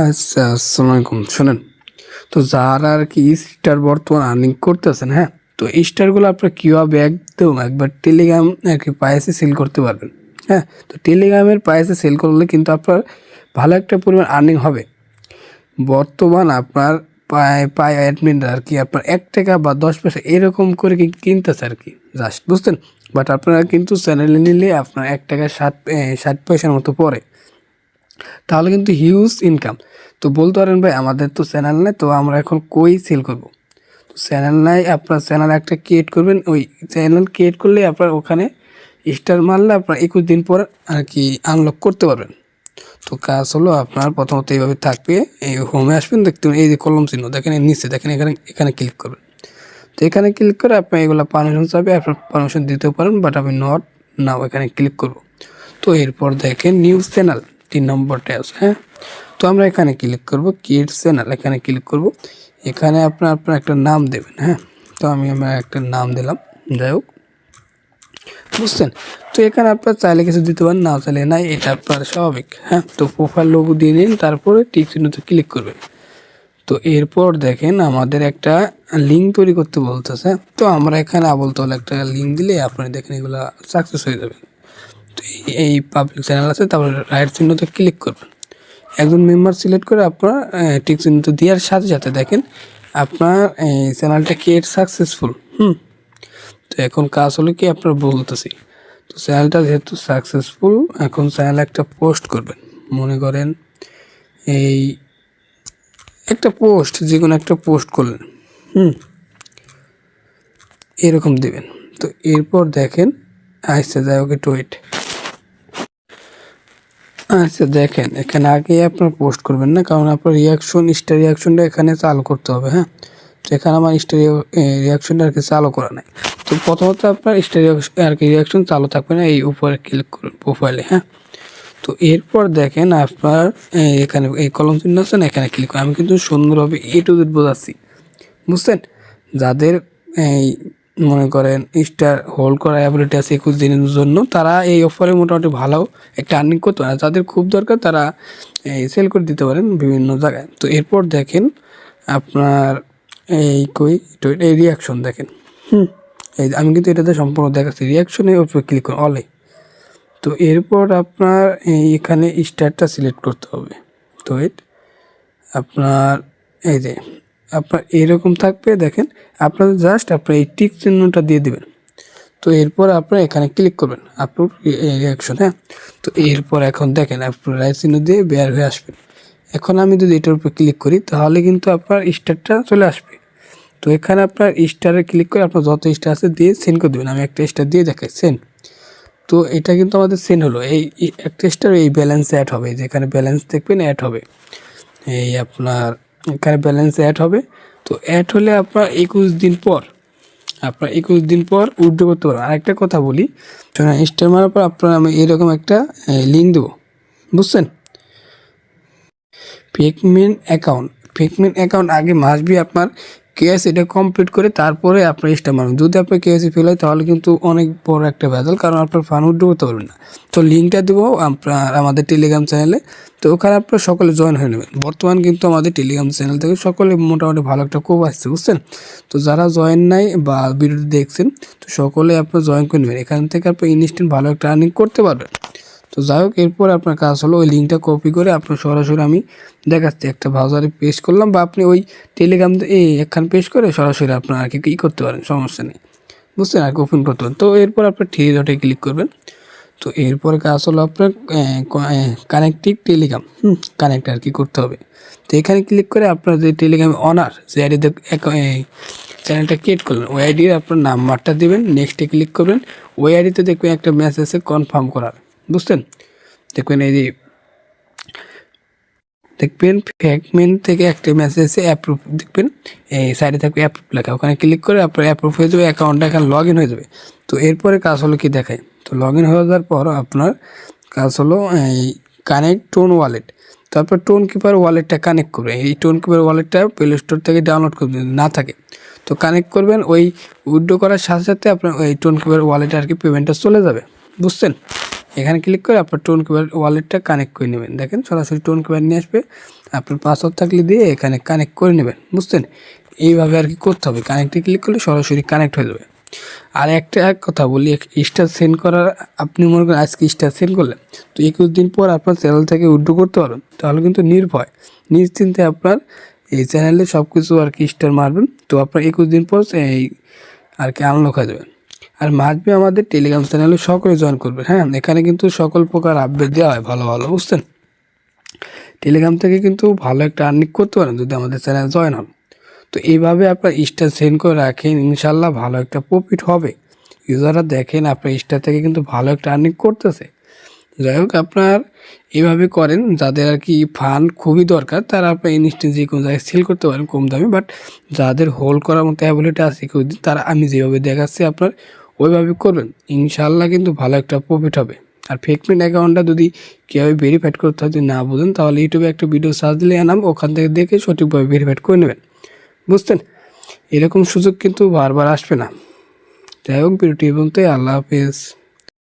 আচ্ছা আসসালামু আলাইকুম শোনেন, তো যারা আর কি স্টার বর্তমান আর্নিং করতেছেন হ্যাঁ তো এই স্টারগুলো আপনার কীভাবে একদম একবার টেলিগ্রাম আর কি পায়েসে সেল করতে পারবেন হ্যাঁ তো টেলিগ্রামের পায়েসে সেল করলে কিন্তু আপনার ভালো একটা পরিমাণ আর্নিং হবে। বর্তমান আপনার পায়ে পায়ে অ্যাডমিনরা আর কি আপনার এক টাকা বা দশ পয়সা এরকম করে কিনতেছে আর কি জাস্ট বুঝছেন? বাট আপনারা কিন্তু চ্যানেলে নিলে আপনার এক টাকা সাত ষাট পয়সার মতো পড়ে। তাহলে কিন্তু হিউজ ইনকাম তো বলতে পারেন ভাই, আমাদের তো চ্যানেল নেই, তো আমরা এখন কই সেল করব? তো চ্যানেল নাই, আপনার চ্যানেল একটা ক্রিয়েট করবেন, ওই চ্যানেল ক্রিয়েট করলে আপনার ওখানে স্টার মারলে আপনার একুশ দিন পর আর কি আনলক করতে পারবেন। তো কাজ হলো আপনার প্রথমত এইভাবে থাকবে, এই হোমে আসবেন, দেখতে এই যে কলম চিহ্ন, দেখেন নিচে, দেখেন এখানে এখানে ক্লিক করবেন। তো এখানে ক্লিক করে আপনি এগুলো পারমিশন চাবে আপনার পারমিশন দিতেও পারেন বাট আমি নট নাও এখানে ক্লিক করব। তো এরপর দেখেন নিউজ চ্যানেল তিন নম্বরটা আছে হ্যাঁ? তো আমরা এখানে ক্লিক করব কিডস চ্যানেল এখানে ক্লিক করব। এখানে আপনার আপনার একটা নাম দেবেন হ্যাঁ? তো আমি আমার একটা নাম দিলাম, যাই হোক। বুঝছেন? তো এখানে আপনার চাইলে কিছু দিতে পারেন, না চাইলে নাই, এটা আপনার স্বাভাবিক হ্যাঁ? তো প্রোফাইল লোগো দিয়ে নিন, তারপরে টিক চিহ্নতে ক্লিক করবেন। তো এরপর দেখেন আমাদের একটা লিঙ্ক তৈরি করতে বলতেছে তো আমরা এখানে আবল তল একটা লিঙ্ক দিলে আপনি দেখেন এগুলো সাকসেস হয়ে যাবে। এই- পাবলিক চ্যানেল আছে, তারপরে রাইট চিহ্নতে ক্লিক করবেন। একজন মেম্বার সিলেক্ট করে আপনার টিক চিহ্নতে দেওয়ার সাথে সাথে দেখেন আপনার এই চ্যানেলটা ক্রিয়েট সাকসেসফুল হুম। তো এখন কাজ হলো কি আপনার বলতেছি, তো চ্যানেলটা যেহেতু সাকসেসফুল এখন চ্যানেল একটা পোস্ট করবেন। মনে করেন এই একটা পোস্ট যে কোনো একটা পোস্ট করলেন। হুম। এরকম দিবেন। তো এরপর দেখেন আচ্ছা যাই একটু ওয়েট আচ্ছা দেখেন, এখানে আগে আপনার পোস্ট করবেন না, কারণ আপনার রিয়াকশন স্টার রিয়াকশনটা এখানে চালু করতে হবে হ্যাঁ? তো এখানে আমার স্টার রিয়াকশনটা আর কি চালু করা নাই। তো প্রথমত আপনার স্টার আর কি রিয়াকশন চালু থাকবে না, এই উপরে ক্লিক করুন প্রোফাইলে হ্যাঁ? তো এরপর দেখেন আপনার এখানে এই কলম চিহ্ন আছে না, এখানে ক্লিক করুন। আমি কিন্তু সুন্দরভাবে এ টু জেড বোঝাচ্ছি, বুঝছেন? যাদের, এই মনে করেন স্টার হোল্ড করা অ্যাবিলিটি আছে একুশ দিনের জন্য, তারা এই অফারে মোটামুটি ভালো একটা আর্নিং করতে। পারে যাদের খুব দরকার, তারা এই সেল করে দিতে পারেন বিভিন্ন জায়গায়। তো এরপর দেখেন আপনার এই কই এই রিয়াকশন দেখেন। হুম, এই আমি কিন্তু এটাতে সম্পূর্ণ দেখাচ্ছি। রিয়াকশনের উপরে ক্লিক করুন অলে তো এরপর আপনার এখানে স্টারটা সিলেক্ট করতে হবে। তো আপনার এই যে আপনার এরকম থাকবে, দেখেন আপনার জাস্ট আপনার এই টিক চিহ্নটা দিয়ে দিবেন। তো এরপর আপনার এখানে ক্লিক করবেন আপনার রিয়াকশন হ্যাঁ? তো এরপর এখন দেখেন আপনার রাইট চিহ্ন দিয়ে বের হয়ে আসবেন এখন আমি যদি এটার উপর ক্লিক করি, তাহলে কিন্তু আপনার স্টারটা চলে আসবে। তো এখানে আপনার স্টারে ক্লিক করে আপনার যত স্টার আছে দিয়ে সেন্ড করে দেবেন। আমি একটা স্টার দিয়ে দেখাই সেন্ড তো এটা কিন্তু আমাদের সেন্ড হলো। এই একটা স্টার এই ব্যালেন্স অ্যাড হবে, যেখানে ব্যালেন্স দেখবেন অ্যাড হবে। এই আপনার এখানে ব্যালেন্স অ্যাড হবে। তো অ্যাড হলে আপনার একুশ দিন পর, আপনার একুশ দিন পর উইড্রো করতে পারবেন। আরেকটা কথা বলি স্টার মারার পর আপনার আমি এরকম একটা লিঙ্ক দেবো। বুঝছেন? পেকমেন্ট অ্যাকাউন্ট পেকমেন্ট অ্যাকাউন্ট আগে মাসবি আপনার কেএস এটা কমপ্লিট করে তারপরে আপনার স্টার মারবেন যদি আপনার কেএসি ফেল হয়, তাহলে কিন্তু অনেক বড় একটা ভেজাল কারণ আপনার ফান্ড উইথড্র করতে পারবেন না। তো লিঙ্কটা দেবো আপনার আমাদের টেলিগ্রাম চ্যানেলে তো ওখানে আপনার সকলে জয়েন হয়ে নেবেন। বর্তমান কিন্তু আমাদের টেলিগ্রাম চ্যানেল থেকে সকলে মোটামুটি ভালো একটা কোপ আসছে, বুঝছেন? তো যারা জয়েন নাই বা ভিডিওটি দেখছেন, তো সকলে আপনার জয়েন করে নেবেন। এখান থেকে আপনি ইনস্ট্যান্ট ভালো একটা আর্নিং করতে পারবেন। তো যাই হোক এরপর আপনার কাজ হলো ওই লিঙ্কটা কপি করে আপনার সরাসরি আমি দেখাচ্ছি। একটা ব্রাউজারে পেস্ট করলাম বা আপনি ওই টেলিগ্রাম এই একখান পেস্ট করে সরাসরি আপনার আর কি ই করতে পারেন, সমস্যা নেই। বুঝছেন? আর কি ওপেন করতে পারেন। তো এরপর আপনার থ্রি ডটে ক্লিক করবেন। তো এরপরে কাজ হলো আপনার কানেক্টিভ টেলিগ্রাম হুম কানেক্ট আর কি করতে হবে। তো এখানে ক্লিক করে আপনার যে টেলিগ্রাম অনার যে আইডিতে চ্যানেলটা ক্রিয়েট করলেন, ওই আইডির আপনার নাম্বারটা দেবেন নেক্সটে ক্লিক করবেন। ওই আইডিতে দেখবেন একটা মেসেজে কনফার্ম করার। বুঝছেন? দেখবেন এই যে, দেখবেন ফ্যাগমেন্ট থেকে একটা মেসেজ এসে অ্যাপ্রুভ দেখবেন এই সাইডে থাকবে অ্যাপ্রুভ লেখা। ওখানে ক্লিক করে আপনার অ্যাপ্রুভ হয়ে যাবে অ্যাকাউন্টটা এখানে লগ ইন হয়ে যাবে। তো এরপরে কাজ হলো কি দেখায় তো লগ ইন হয়ে যাওয়ার পর আপনার কাজ হলো এই কানেক্ট টোন ওয়ালেট তারপর টোন কিপার ওয়ালেটটা কানেক্ট করবে এই টোন কিপার ওয়ালেটটা প্লে স্টোর থেকে ডাউনলোড করবে না থাকে। তো কানেক্ট করবেন, ওই উইড্রো করার সাথে সাথে আপনার ওই টোন কিপার ওয়ালেটে আর কি পেমেন্টটা চলে যাবে। বুঝছেন? এখানে ক্লিক করে আপনার টোন কিপার ওয়ালেটটা কানেক্ট করে নেবেন। দেখেন সরাসরি টোন কিপার নিয়ে আসবে। আপনার পাসওয়ার্ড থাকলে দিয়ে এখানে কানেক্ট করে নেবেন, বুঝছেন? এইভাবে আর কি করতে হবে। কানেক্টে ক্লিক করলে সরাসরি কানেক্ট হয়ে যাবে। আর একটা এক কথা বলি স্টার সেন্ড করার, আপনি মনে করেন আজকে স্টার সেন্ড করলেন, তো একুশ দিন পর আপনার চ্যানেল থেকে উড্ডো করতে পারবেন, তাহলে কিন্তু নির্ভয়। নিশ্চিন্তে আপনার এই চ্যানেলে সব কিছু আর কি স্টার মারবেন, তো আপনার একুশ দিন পর এই আর কি আনলক হয়ে যাবে। আর মাসবে আমাদের টেলিগ্রাম চ্যানেলে সকলে জয়েন করবেন হ্যাঁ? এখানে কিন্তু সকল প্রকার আপডেট দেওয়া হয়, ভালো ভালো, বুঝছেন? টেলিগ্রাম থেকে কিন্তু ভালো একটা আর্নিং করতে পারেন যদি আমাদের চ্যানেল জয়েন হন। তো এইভাবে আপনার স্টার সেন্ড করে রাখেন ইনশাল্লাহ ভালো একটা প্রফিট হবে। ইউজাররা দেখেন আপনার স্টার থেকে কিন্তু ভালো একটা আর্নিং করতেছে। যাই হোক, আপনার এইভাবে করেন, যাদের আর কি ফান্ড খুবই দরকার, তারা আপনার ইনস্ট্যান্ট যে কোনো জায়গায় সেল করতে পারেন কম দামে বাট যাদের হোল্ড করার মতো অ্যাবিলিটি আছে তারা আমি যেভাবে দেখাচ্ছি, আপনার ওইভাবে করবেন ইনশাল্লাহ কিন্তু ভালো একটা প্রফিট হবে। আর ফেকমেন্ট অ্যাকাউন্টটা যদি কীভাবে ভেরিফাইড করতে হয়, যদি না বুঝেন, তাহলে ইউটিউবে একটা ভিডিও সার্চ দিলে আনাম ওখান থেকে দেখে সঠিকভাবে ভেরিফাইড করে নেবেন। বুঝতেন এরকম সুযোগ কিন্তু বারবার আসবে না। যাই হোক, ভিডিওটি বলতে আল্লাহ হাফেজ।